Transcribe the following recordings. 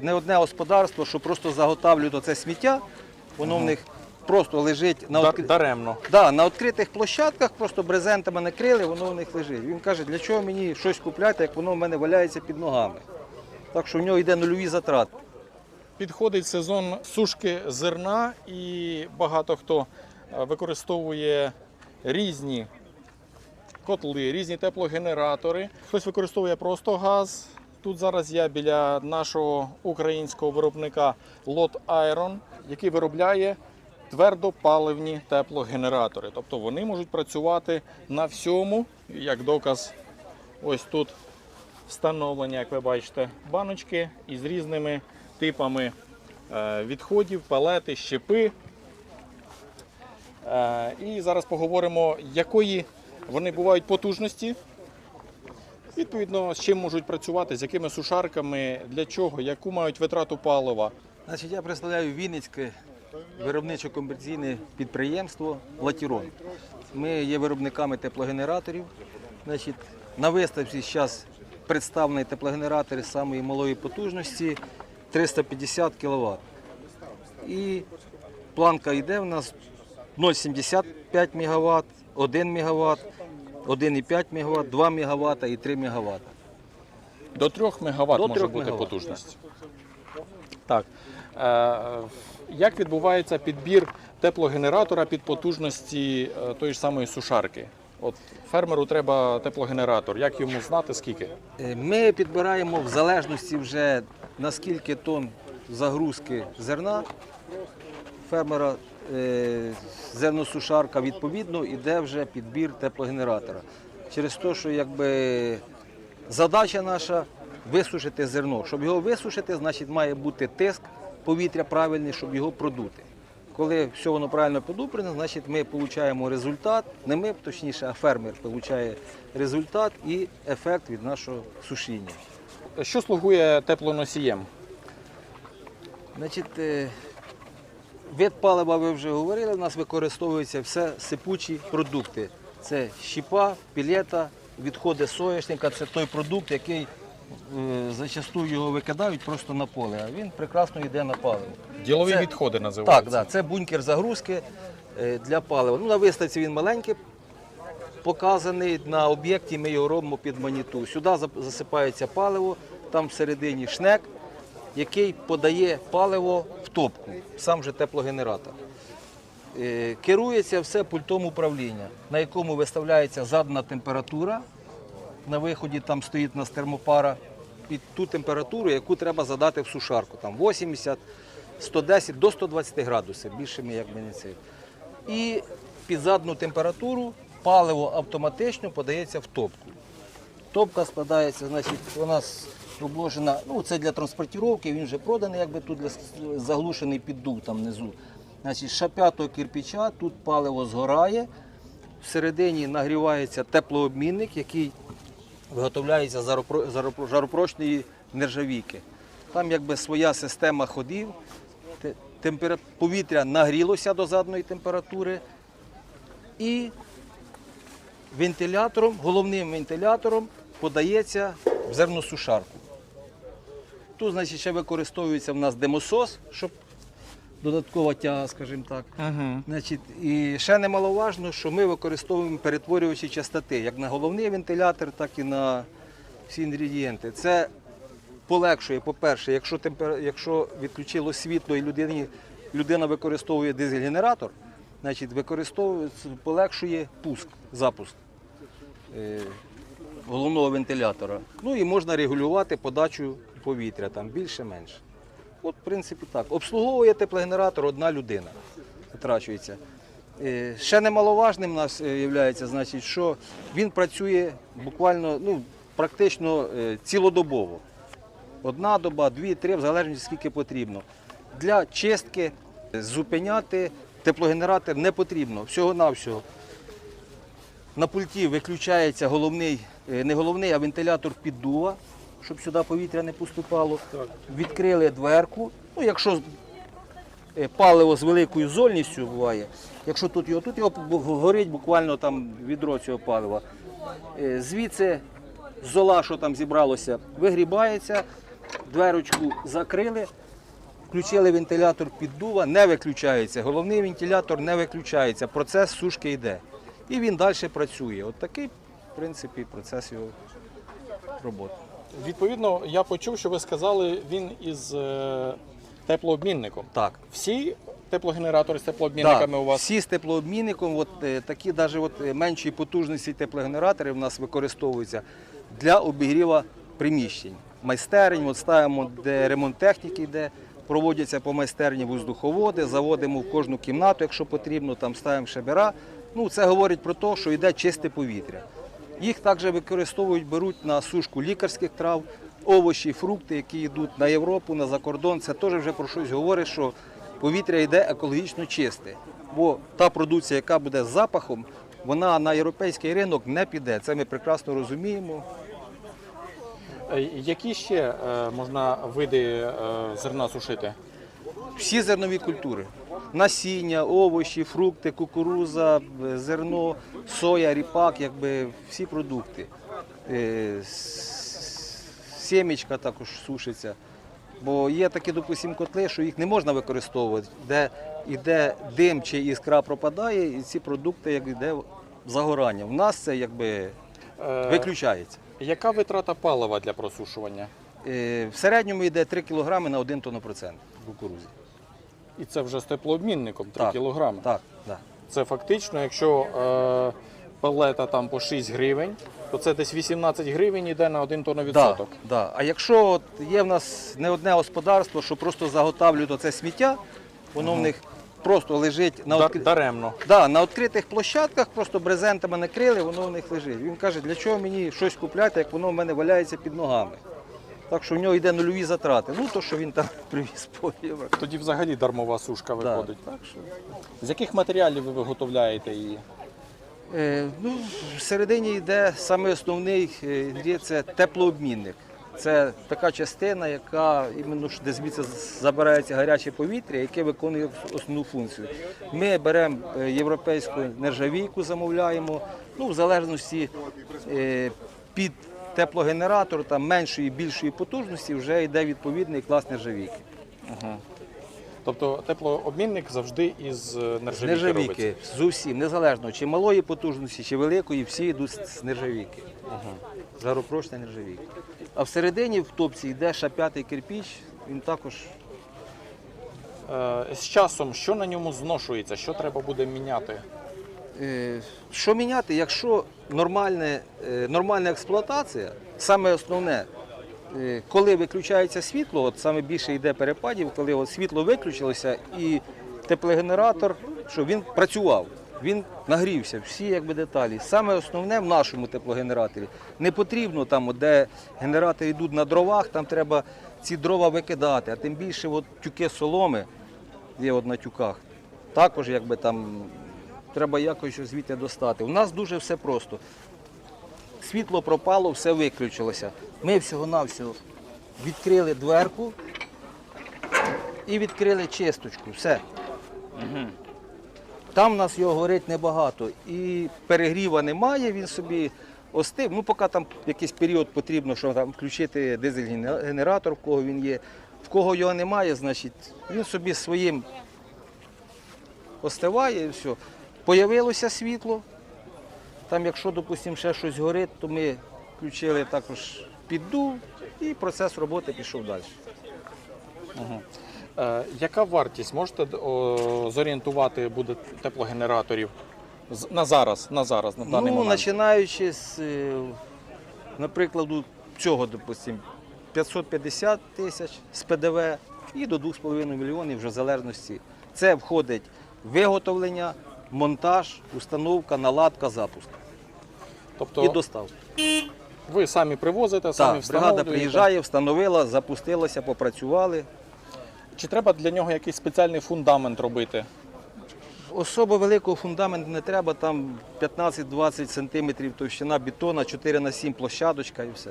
Не одне господарство, що просто заготавлюють оце сміття, воно в них просто лежить на, Дар- Даремно. да, на відкритих площадках, просто брезентами накрили, воно в них лежить. Він каже, для чого мені щось купляти, як воно в мене валяється під ногами. Так що в нього йде нульові затрати. Підходить сезон сушки зерна, і багато хто е, використовує різні котли, різні теплогенератори. Хтось використовує просто газ. Тут зараз я біля нашого українського виробника Lot Iron, який виробляє твердопаливні теплогенератори. Тобто вони можуть працювати на всьому, як доказ, ось тут встановлені, як ви бачите, баночки із різними типами е, відходів, палети, щепи. Е, І зараз поговоримо, якої вони бувають потужності. Відповідно, з чим можуть працювати, з якими сушарками, для чого, яку мають витрату палива. Значить, я представляю Вінницьке виробничо-комерційне підприємство Латірон. Ми є виробниками теплогенераторів. Значить, на виставці зараз представлені теплогенератори самої малої потужності 350 кВт. І планка йде в нас 0,75 МВт, 1 МВт, 1,5 МВт, 2 МВт і 3 МВт. До 3 МВт До може 3 бути мегаватт. потужність. Так. Е, Як відбувається підбір теплогенератора під потужності е, тої ж самої сушарки? От фермеру треба теплогенератор. Як йому знати скільки? Е, Ми підбираємо в залежності вже на скільки тонн загрузки зерна фермера зерносушарка відповідно іде вже підбір теплогенератора. Через те, що якби задача наша висушити зерно. Щоб його висушити, значить має бути тиск повітря правильний, щоб його продути. Коли все воно правильно подупрено, значить ми отримуємо результат, не ми, точніше, а фермер отримує результат і ефект від нашого сушіння. Що слугує теплоносієм? Значить, вид палива ви вже говорили, у нас використовуються все сипучі продукти. Це щіпа, пілета, відходи соняшника. Це той продукт, який е, зачастую його викидають просто на поле, а він прекрасно йде на паливо. Ділові Це- відходи називаються. Так, да, це бункер загрузки е, для палива. Ну, на виставці він маленький, показаний на об'єкті, ми його робимо під маніту. Сюди засипається паливо, там всередині шнек, який подає паливо в топку, сам же теплогенератор. Е, Керується все пультом управління, на якому виставляється задана температура. На виході там стоїть у нас термопара під ту температуру, яку треба задати в сушарку. Там 80, 110 до 120 градусів. Більше ми якби не це. І під задану температуру паливо автоматично подається в топку. Топка складається, значить, вона с- обложена, ну це для транспортування, він вже проданий, якби тут для, заглушений піддув там внизу. Значить, шап'ятого кирпича тут паливо згорає, всередині нагрівається теплообмінник, який виготовляється з жаропро- жаропро- жаропрочної нержавійки. Там якби своя система ходів, те- темпера- повітря нагрілося до заданої температури і вентилятором, головним вентилятором подається в зерносушарку. Тут, значить, ще використовується в нас демосос, щоб додаткова тяга, скажімо так. Угу. Значить, і ще немаловажно, що ми використовуємо перетворювачі частоти, як на головний вентилятор, так і на всі інгредієнти. Це полегшує, по-перше, якщо, темпер... якщо відключило світло і людині... людина використовує дизель-генератор, значить використовує... полегшує пуск, запуск е... головного вентилятора. Ну і можна регулювати подачу повітря, там більше-менше. От, в принципі, так. Обслуговує теплогенератор одна людина. Витрачується. Е, Ще немаловажним у нас є, значить, що він працює буквально ну, практично е, цілодобово. Одна доба, дві, три, в залежності скільки потрібно. Для чистки е, зупиняти теплогенератор не потрібно. Всього-навсього. На пульті виключається головний, е, не головний, а вентилятор піддува, щоб сюди повітря не поступало. Відкрили дверку. Ну, якщо е, паливо з великою зольністю буває, якщо тут його, тут його горить буквально там відро цього палива. Е, Звідси зола, що там зібралося, вигрібається, дверочку закрили, включили вентилятор піддува, не виключається. Головний вентилятор не виключається. Процес сушки йде. І він далі працює. От такий, в принципі, процес його роботи. Відповідно, я почув, що ви сказали, він із е, теплообмінником. Так. Всі теплогенератори з теплообмінниками у вас Всі з теплообмінником, от, е, такі навіть от, е, меншої потужності теплогенератори в нас використовуються для обігріва приміщень. Майстерень, от ставимо, де ремонт техніки йде, проводяться по майстерні воздуховоди, заводимо в кожну кімнату, якщо потрібно, там ставимо шебера. Ну, це говорить про те, що йде чисте повітря. Їх також використовують, беруть на сушку лікарських трав, овочі, фрукти, які йдуть на Європу, на закордон. Це теж вже про щось говорить, що повітря йде екологічно чисте. Бо та продукція, яка буде з запахом, вона на європейський ринок не піде. Це ми прекрасно розуміємо. Е, які ще е, можна види е, зерна сушити? Всі зернові культури. Насіння, овочі, фрукти, кукуруза, е, зерно, соя, ріпак, якби всі продукти. Е, Сімечка також сушиться. Бо є такі, допустимо, котли, що їх не можна використовувати, де йде дим чи іскра пропадає, і ці продукти як йде загорання. У нас це якби Е, виключається. Яка витрата палива для просушування? Е, В середньому йде 3 кг на 1 тонну процент кукурузі. І це вже з теплообмінником 3 Так, кілограми. Так, так. Це фактично, якщо е, палета там по 6 гривень, то це десь 18 гривень йде на 1 тонну Да, відсоток. да. А якщо от є в нас не одне господарство, що просто заготавлюють оце сміття, воно в них просто лежить на, Дар- відкри- Даремно. да, на відкритих площадках, просто брезентами накрили, воно в них лежить. Він каже, для чого мені щось купляти, як воно в мене валяється під ногами. Так що в нього йде нульові затрати. Ну, то, що він там привіз поліва. Тоді взагалі дармова сушка Да. виходить. Так що, З яких матеріалів ви виготовляєте її? Е, ну, всередині йде саме основний е, це теплообмінник. Це така частина, яка іменно де звідси забирається гаряче повітря, яке виконує основну функцію. Ми беремо е, європейську нержавійку, замовляємо, ну, в залежності е, під теплогенератор там меншої більшої потужності вже йде відповідний клас нержавійки. Тобто теплообмінник завжди із е, нержавійки, робиться. Нержавійки з усім, незалежно чи малої потужності, чи великої, всі йдуть з нержавійки. Жаропрочна нержавійка. А всередині в топці йде ще п'ятий кирпіч, він також Е, З часом, що на ньому зношується, що треба буде міняти? Е, Що міняти, якщо нормальне, е, нормальна експлуатація, саме основне, е, коли виключається світло, от саме більше йде перепадів, коли от світло виключилося і теплогенератор, що він працював, він нагрівся, всі якби деталі. Саме основне в нашому теплогенераторі не потрібно там, де генератори йдуть на дровах, там треба ці дрова викидати, а тим більше от тюки соломи є от на тюках. Також якби там треба якось звідти достати. У нас дуже все просто. Світло пропало, все виключилося. Ми всього-навсього відкрили дверку і відкрили чисточку. Все. Там у нас його горить небагато. І перегріва немає, він собі остив. Ну, поки там якийсь період потрібно, щоб там включити дизель-генератор, в кого він є. В кого його немає, значить, він собі своїм остиває і все. Появилося світло. Там, якщо, допустимо, ще щось горить, то ми включили також піддув і процес роботи пішов далі. Е, Яка вартість можете о, зорієнтувати буде теплогенераторів на зараз, на зараз, на даний ну, момент? починаючи з, е, наприклад, цього, допустимо, 550 тисяч з ПДВ і до 2,5 мільйонів вже в залежності. Це входить виготовлення, монтаж, установка, наладка, запуск Тобто і доставка. ви самі привозите, самі Так, встановлюєте. бригада приїжджає, встановила, запустилася, попрацювали. Чи треба для нього якийсь спеціальний фундамент робити? Особо великого фундаменту не треба, там 15-20 сантиметрів товщина бетона, 4 на 7 площадочка і все.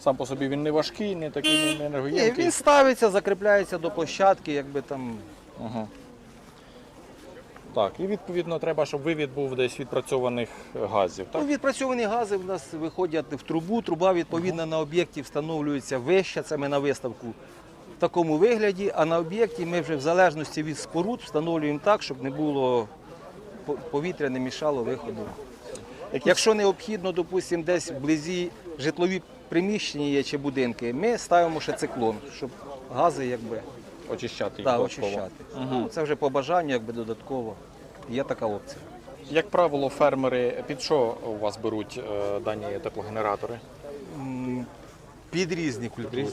Сам по собі він не важкий, не такий не Ні, енергоємкий. він ставиться, закріпляється до площадки, якби там Ага. Так, і відповідно треба, щоб вивід був десь відпрацьованих газів. Так? Ну, відпрацьовані гази в нас виходять в трубу. Труба відповідно на об'єкті встановлюється вища, це ми на виставку в такому вигляді, а на об'єкті ми вже в залежності від споруд встановлюємо так, щоб не було повітря, не мішало виходу. Якщо необхідно, допустимо, десь вблизі житлові приміщення є чи будинки, ми ставимо ще циклон, щоб гази якби Очищати їх да, додатково. очищати. Ну, це вже по бажанню, якби додатково. Є така опція. Як правило, фермери під що у вас беруть е, дані теплогенератори? М, Під різні культури.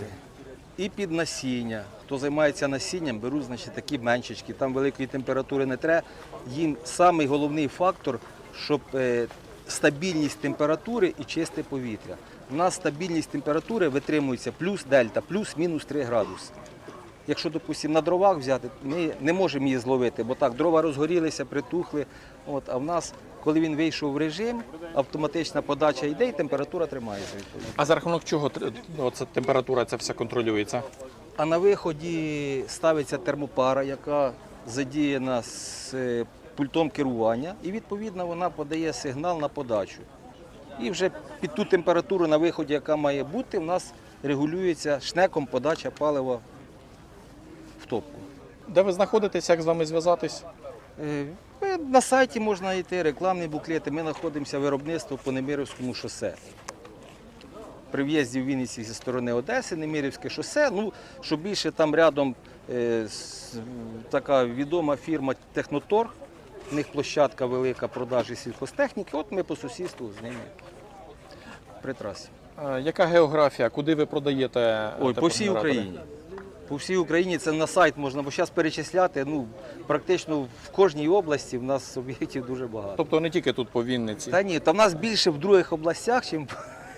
І під насіння. Хто займається насінням, беруть значить, такі меншечки. Там великої температури не треба. Їм самий головний фактор, щоб е, стабільність температури і чисте повітря. У нас стабільність температури витримується плюс дельта, плюс-мінус 3 градуси. Якщо, допустимо, на дровах взяти, ми не можемо її зловити, бо так, дрова розгорілися, притухли. От, а в нас, коли він вийшов в режим, автоматична подача йде і температура тримається. А за рахунок чого тр- ну, ця температура ця вся контролюється? А на виході ставиться термопара, яка задіяна з е, пультом керування, і відповідно вона подає сигнал на подачу. І вже під ту температуру на виході, яка має бути, в нас регулюється шнеком подача палива в топку. Де ви знаходитесь, як з вами зв'язатись? Е, На сайті можна йти, рекламні буклети. Ми знаходимося виробництво по Немирівському шосе. При в'їзді в Вінниці зі сторони Одеси, Немирівське шосе. Ну, що більше там рядом е, с- така відома фірма Технотор. У них площадка велика продажі сільхозтехніки. От ми по сусідству з ними при трасі. Е, Яка географія? Куди ви продаєте? е, Ой, по всій теплогенератори? Україні. По всій Україні це на сайт можна, бо зараз перечисляти. Ну, практично в кожній області в нас об'єктів дуже багато. Тобто не тільки тут по Вінниці. Та ні, та в нас більше в других областях, чим,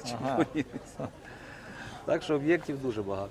чим Ага. по Вінниці. Так що об'єктів дуже багато.